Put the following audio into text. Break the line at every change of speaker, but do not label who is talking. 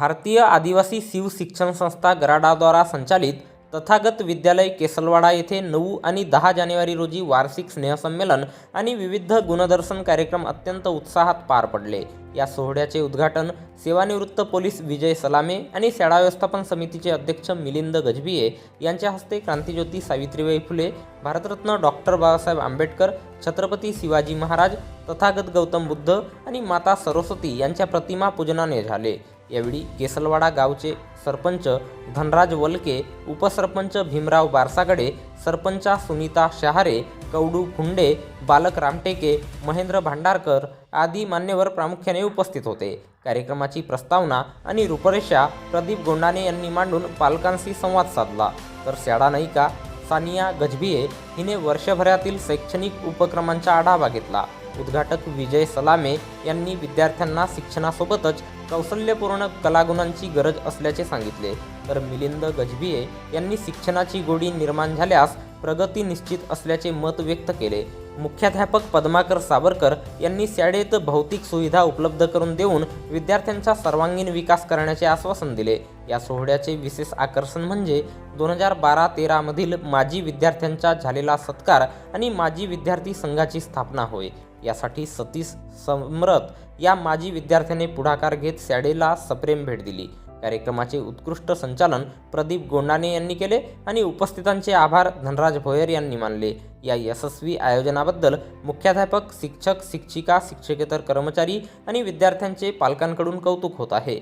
भारतीय आदिवासी शिव शिक्षण संस्था गराडाद्वारा संचालित तथागत विद्यालय केसलवाडा येथे नऊ आणि दहा जानेवारी रोजी वार्षिक स्नेहसंमेलन आणि विविध गुणदर्शन कार्यक्रम अत्यंत उत्साहात पार पडले. या सोहळ्याचे उद्घाटन सेवानिवृत्त पोलीस विजय सलामे आणि शाळा व्यवस्थापन समितीचे अध्यक्ष मिलिंद गजबिये यांच्या हस्ते क्रांतिज्योती सावित्रीबाई फुले भारतरत्न डॉक्टर बाबासाहेब आंबेडकर छत्रपती शिवाजी महाराज तथागत गौतम बुद्ध आणि माता सरस्वती यांच्या प्रतिमा पूजनाने झाले. यावेळी केसलवाडा गावचे सरपंच धनराज वलके उपसरपंच भीमराव बारसागडे सरपंचा सुनीता शहारे कवडू फुंडे बालक रामटेके महेंद्र भांडारकर आदी मान्यवर प्रामुख्याने उपस्थित होते. कार्यक्रमाची प्रस्तावना आणि रूपरेषा प्रदीप गोंडाने यांनी मांडून पालकांशी संवाद साधला. तर शाळा नायिका सानिया गजबिये हिने वर्षभरातील शैक्षणिक उपक्रमांचा आढावा घेतला. उद्घाटक विजय सलामे यांनी विद्यार्थ्यांना शिक्षणासोबतच कौशल्यपूर्ण कलागुणांची गरज असल्याचे सांगितले. तर मिलिंद गजबिये यांनी शिक्षणाची गोडी निर्माण झाल्यास प्रगती निश्चित असल्याचे मत व्यक्त केले. मुख्याध्यापक पद्माकर सावरकर यांनी शाळेत भौतिक सुविधा उपलब्ध करून देऊन विद्यार्थ्यांचा सर्वांगीण विकास करण्याचे आश्वासन दिले. या सोहळ्याचे विशेष आकर्षण म्हणजे दोन हजार बारा तेरामधील माजी विद्यार्थ्यांचा झालेला सत्कार आणि माजी विद्यार्थी संघाची स्थापना होय. यासाठी सतीश सम्रत या माजी विद्यार्थ्याने पुढाकार घेत सॅडेला सप्रेम भेट दिली. कार्यक्रमाचे उत्कृष्ट संचालन प्रदीप गोंडाने यांनी केले आणि उपस्थितांचे आभार धनराज भोयर यांनी मानले. या यशस्वी आयोजनाबद्दल मुख्याध्यापक शिक्षक शिक्षिका शिक्षकेतर कर्मचारी आणि विद्यार्थ्यांचे पालकांकडून कौतुक होत आहे.